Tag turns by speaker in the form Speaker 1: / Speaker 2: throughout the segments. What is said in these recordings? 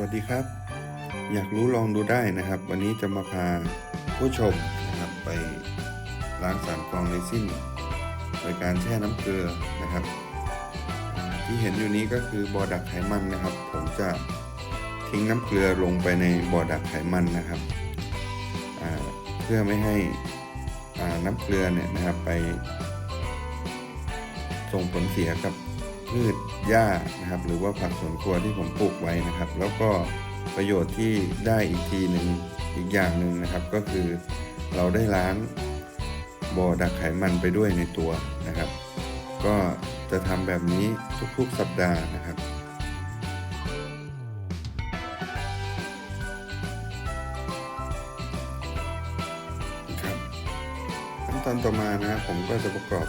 Speaker 1: วัสดีครับ อยากรู้ลองดูได้นะครับ วันนี้จะมาพาผู้ชมนะครับไปล้างสารกรองเรซินโดยการแช่น้ำเกลือนะครับ ที่เห็นอยู่นี้ก็คือบ่อดักไขมันนะครับ ผมจะทิ้งน้ำเกลือลงไปในบ่อดักไขมันนะครับเพื่อไม่ให้น้ำเกลือเนี่ยนะครับไปส่งผลเสียกับ พืชหญ้านะครับ หรือว่าผักสวนครัวที่ผมปลูกไว้นะครับ แล้วก็ประโยชน์ที่ได้อีกทีหนึ่งอีกอย่างหนึ่งนะครับ ก็คือเราได้ล้างบ่อดักไขมันไปด้วยในตัวนะครับ ก็จะทำแบบนี้ทุกๆสัปดาห์นะครับครับขั้นตอนต่อมานะครับผมก็จะประกอบ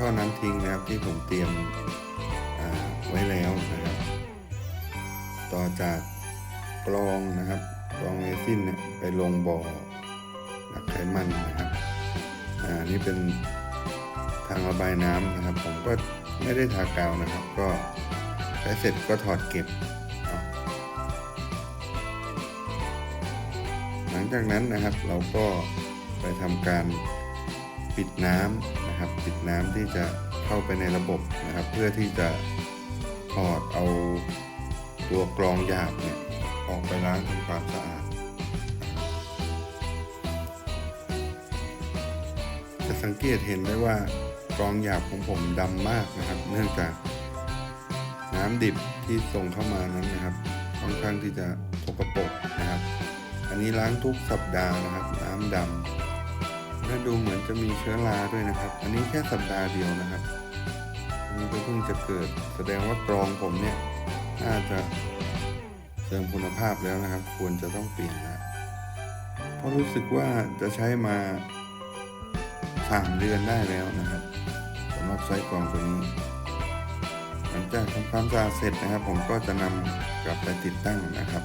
Speaker 1: ท่อน้ำทิ้งนะครับที่ผมเตรียมไว้แล้วนะครับ ต่อจากกรองนะครับกรองเรซินเนี่ยไปลงบ่อดักไขมันนะครับอ่านี่เป็นทางระบายน้ำนะครับ ผมก็ไม่ได้ทากาวนะครับ ก็ใช้เสร็จก็ถอดเก็บ หลังจากนั้นนะครับเราก็ไปทำการปิดน้ำ นะครับปิดน้ำที่จะเข้าไปในระบบนะครับ เพื่อที่จะถอดเอาตัวกรองหยาบเนี่ยออกไปล้างทำความสะอาด จะสังเกตเห็นได้ว่ากรองหยาบของผมดำมากนะครับ เนื่องจากน้ำดิบที่ส่งเข้ามานั้นนะครับค่อนข้างที่จะสกปรกนะครับ อันนี้ล้างทุกสัปดาห์นะครับ น้ำดำ และดูเหมือนจะมีเชื้อราด้วยนะครับ อันนี้แค่สัปดาห์เดียวนะครับอันนี้ก็เพิ่งจะเกิดแสดงว่ากรองผมเนี่ยน่าจะเสริมคุณภาพแล้วนะครับ ควรจะต้องเปลี่ยนนะเพราะรู้สึกว่าจะใช้มาสามเดือนได้แล้วนะครับสำหรับไส้กรองตัวนี้ หลังจากทำความสะอาดเสร็จนะครับ ผมก็จะนำกลับไปติดตั้งนะครับ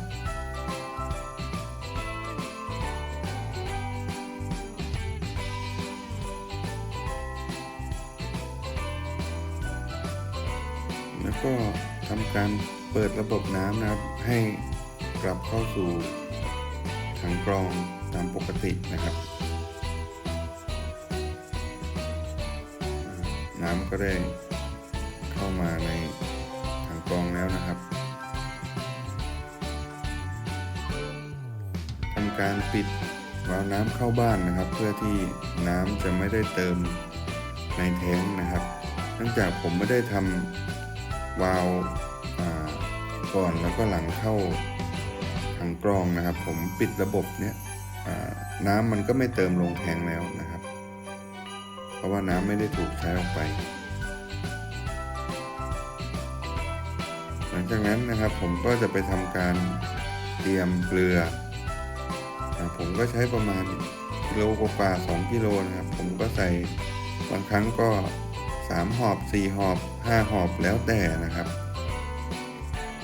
Speaker 1: แล้วก็ทำการเปิดระบบน้ำนะครับ ให้กลับเข้าสู่ถังกรองตามปกตินะครับ น้ำก็ได้เข้ามาในถังกรองแล้วนะครับทำการปิดวาล์วน้ำเข้าบ้านนะครับ เพื่อที่น้ำจะไม่ได้เติมในแท้งนะครับ เนื่องจากผมไม่ได้ทำ วาล์วก่อนแล้วก็หลังเข้าถังกรองนะครับ ผมปิดระบบเนี้ยน้ำมันก็ไม่เติมลงแทงแล้วนะครับ เพราะว่าน้ำไม่ได้ถูกใช้ออกไป หลังจากนั้นนะครับผมก็จะไปทำการเตรียมเกลือ ผมก็ใช้ประมาณกิโลกว่าสองกิโลนะครับ ผมก็ใส่บางครั้งก็ สามหอบสี่หอบห้าหอบแล้วแต่นะครับ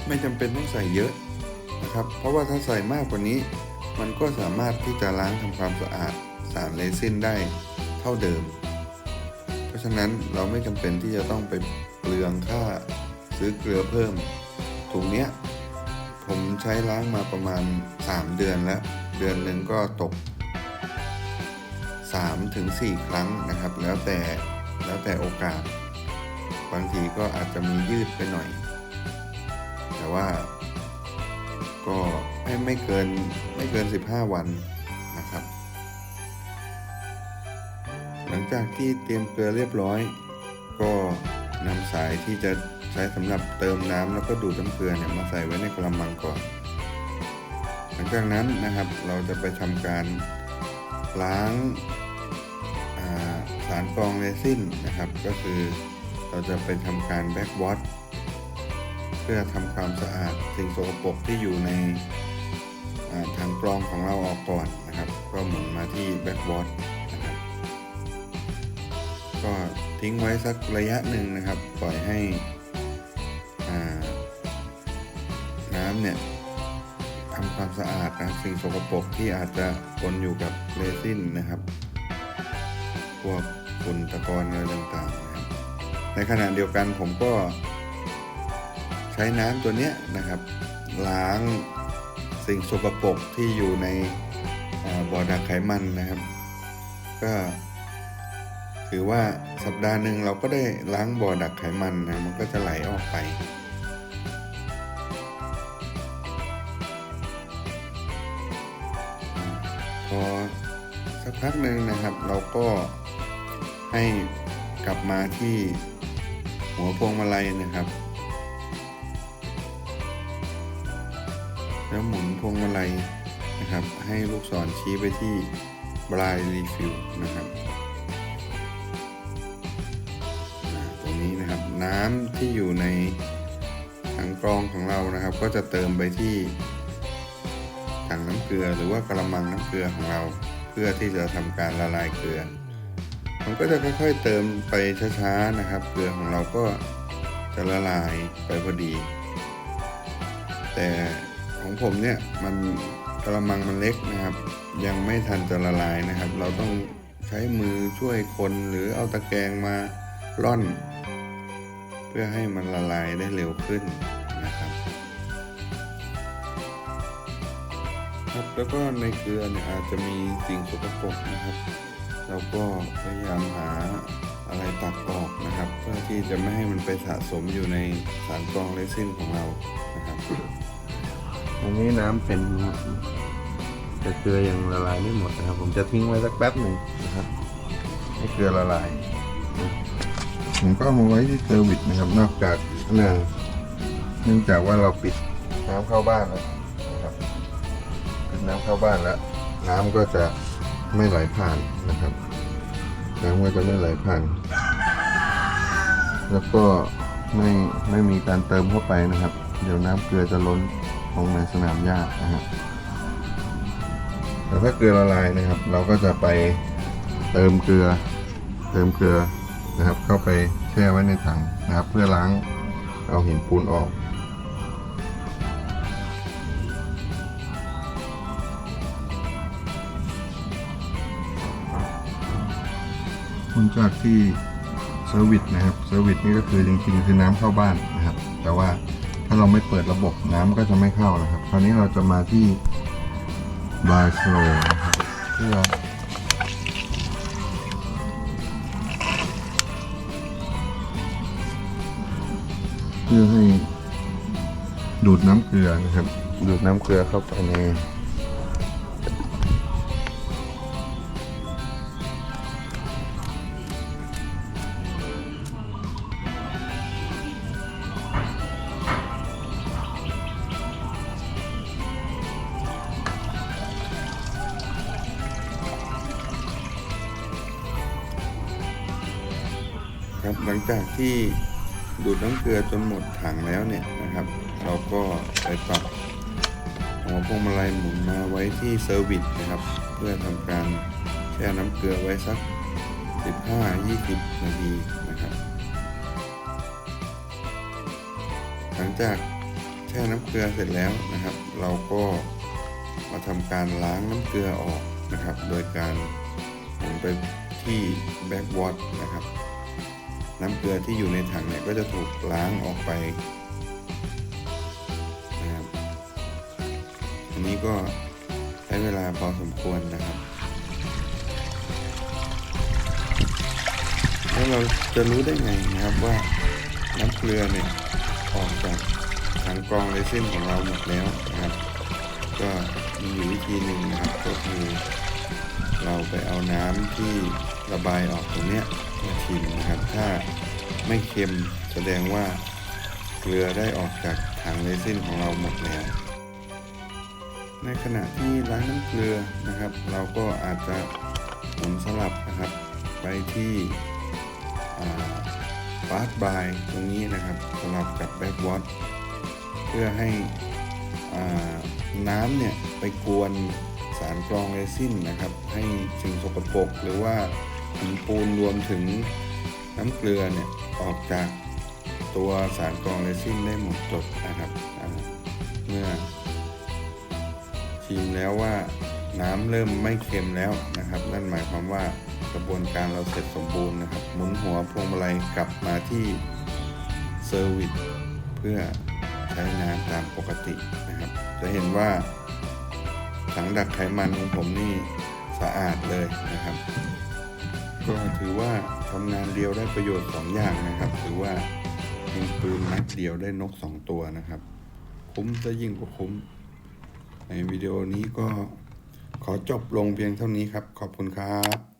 Speaker 1: ไม่จำเป็นต้องใส่เยอะนะครับ เพราะว่าถ้าใส่มากกว่านี้ มันก็สามารถที่จะล้างทำความสะอาดสารเรซินได้เท่าเดิม เพราะฉะนั้นเราไม่จำเป็นที่จะต้องไปเปลืองค่าซื้อเกลือเพิ่มถุงเนี้ยผมใช้ล้างมาประมาณ 3 เดือนแล้ว เดือนหนึ่งก็ตก3ถึง4ครั้งนะครับ แล้วแต่ แล้วแต่โอกาส บางทีก็อาจจะมียืดไปหน่อย แต่ว่าก็ไม่ไม่เกินไม่เกิน 15 วันนะครับ หลังจากที่เตรียมเกลือเรียบร้อย ก็นำสายที่จะใช้สำหรับเติมน้ำแล้วก็ดูดน้ำเกลือเนี่ยมาใส่ไว้ในกระมังก่อน หลังจากนั้นนะครับเราจะไปทำการล้าง สารกรองเรซินนะครับ ก็คือเราจะไปทำการแบ็กวอชเพื่อทำความสะอาดสิ่งสกปรกที่อยู่ในอ่าถังกรองของเราออกก่อนนะครับ ก็หมุนมาที่แบ็กวอชนะครับก็ทิ้งไว้สักระยะหนึ่งนะครับ ปล่อยให้น้ำเนี่ยทำความสะอาดนะสิ่งสกปรกที่อาจจะปนอยู่กับเรซินนะครับพวก ฝุ่นตะกอนอะไรต่างๆ ในขณะเดียวกันผมก็ใช้น้ำตัวเนี้ยนะครับ ล้างสิ่งสกปรกที่อยู่ในบ่อดักไขมันนะครับ ก็ถือว่าสัปดาห์หนึ่งเราก็ได้ล้างบ่อดักไขมันนะมันก็จะไหลออกไปพอสักพักหนึ่งนะครับเราก็ ให้กลับมาที่หัวพวงมาลัยนะครับ แล้วหมุนพวงมาลัยนะครับ ให้ลูกศรชี้ไปที่บลายรีฟิลนะครับตรงนี้นะครับน้ำที่อยู่ในถังกรองของเรานะครับ ก็จะเติมไปที่ถังน้ำเกลือหรือว่ากระมังน้ำเกลือของเรา เพื่อที่จะทำการละลายเกลือ มันก็จะค่อย ๆ เติมไปช้าๆนะครับ เกลือของเราก็จะละลายไปพอดี แต่ของผมเนี่ยมันกระมังมันเล็กนะครับ ยังไม่ทันจะละลายนะครับ เราต้องใช้มือช่วยคนหรือเอาตะแกรงมาร่อน เพื่อให้มันละลายได้เร็วขึ้นนะครับครับแล้วก็ในเกลือเนี่ยอาจจะมีสิ่งสกปรกนะครับ เราก็พยายามหาอะไรตัดออกนะครับ เพื่อที่จะไม่ให้มันไปสะสมอยู่ในสารกรองเรซินของเรานะครับ
Speaker 2: อันนี้น้ำเป็นนะครับแต่เกลือยังละลายไม่หมดนะครับ ผมจะทิ้งไว้สักแป๊บหนึ่งนะครับให้เกลือละลาย
Speaker 1: ผมก็เอามาไว้ที่เซอร์วิสนะครับ นอกจากเนื่องเนื่องจากว่าเราปิดน้ำเข้าบ้านแล้วนะครับปิดน้ำเข้าบ้านแล้ว น้ำก็จะ ไม่ไหลผ่านนะครับน้ำก็จะไม่ไหลผ่าน แล้วก็ไม่ไม่มีการเติมเข้าไปนะครับ เดี๋ยวน้ำเกลือจะล้นลงในสนามหญ้านะครับแต่ถ้าเกลือละลายนะครับ เราก็จะไปเติมเกลือ เติมเกลือนะครับ เข้าไปแช่ไว้ในถังนะครับ เพื่อล้างเอาหินปูนออก ผลจากที่เซอร์วิสนะครับเซอร์วิสนี่ก็คือจริงๆคือน้ำเข้าบ้านนะครับ แต่ว่าถ้าเราไม่เปิดระบบน้ำก็จะไม่เข้านะครับ คราวนี้เราจะมาที่บาร์โซนะครับเพื่อเพื่อให้ดูดน้ำเกลือนะครับ ดูดน้ำเกลือเข้าไปใน ครับหลังจากที่ดูดน้ำเกลือจนหมดถังแล้วเนี่ยนะครับ เราก็ไปปรับหัวพวงมาลัยหมุนมาไว้ที่เซอร์วิสนะครับ เพื่อทำการแช่น้ำเกลือไว้สัก 15-20 นาทีนะครับ หลังจากแช่น้ำเกลือเสร็จแล้วนะครับ เราก็มาทำการล้างน้ำเกลือออกนะครับ โดยการหมุนไปที่แบ็กวอตนะครับ น้ำเกลือที่อยู่ในถังเนี่ยก็จะถูกล้างออกไปนะครับอันนี้ก็ใช้เวลาพอสมควรนะครับ แล้วเราจะรู้ได้ไงนะครับว่าน้ำเกลือเนี่ยออกจากถังกรองเรซินของเราหมดแล้วนะครับ ก็มีอยู่วิธีหนึ่งนะครับก็คือเราไปเอาน้ำที่ระบายออกตรงเนี้ย ชิมนะครับ ถ้าไม่เค็มแสดงว่าเกลือได้ออกจากถังเรซินของเราหมดแล้ว ในขณะที่ล้างน้ำเกลือนะครับ เราก็อาจจะหมุนสลับนะครับ ไปที่ฟาสบายตรงนี้นะครับสลับกับแบ็กวอตเพื่อให้อ่าน้ำเนี่ยไปกวนสารกรองเรซินนะครับ ให้สิ่งสกปรกหรือว่า หินปูนรวมถึงน้ำเกลือเนี่ยออกจากตัวสารกรองเรซินได้หมดจดนะครับเมื่อชิมแล้วว่าน้ำเริ่มไม่เค็มแล้วนะครับ นั่นหมายความว่ากระบวนการเราเสร็จสมบูรณ์นะครับ หมุนหัวพวงมาลัยกลับมาที่เซอร์วิสเพื่อใช้ช้น้ำตามปกตินะครับ จะเห็นว่าถังดักไขมันของผมนี่สะอาดเลยนะครับ ก็ถือว่าทำงานเดียวได้ประโยชน์สองอย่างนะครับ ถือว่ายิงปืนนัดเดียวได้นกสองตัวนะครับ คุ้มจะยิ่งกว่าคุ้ม ในวิดีโอนี้ก็ขอจบลงเพียงเท่านี้ครับ ขอบคุณครับ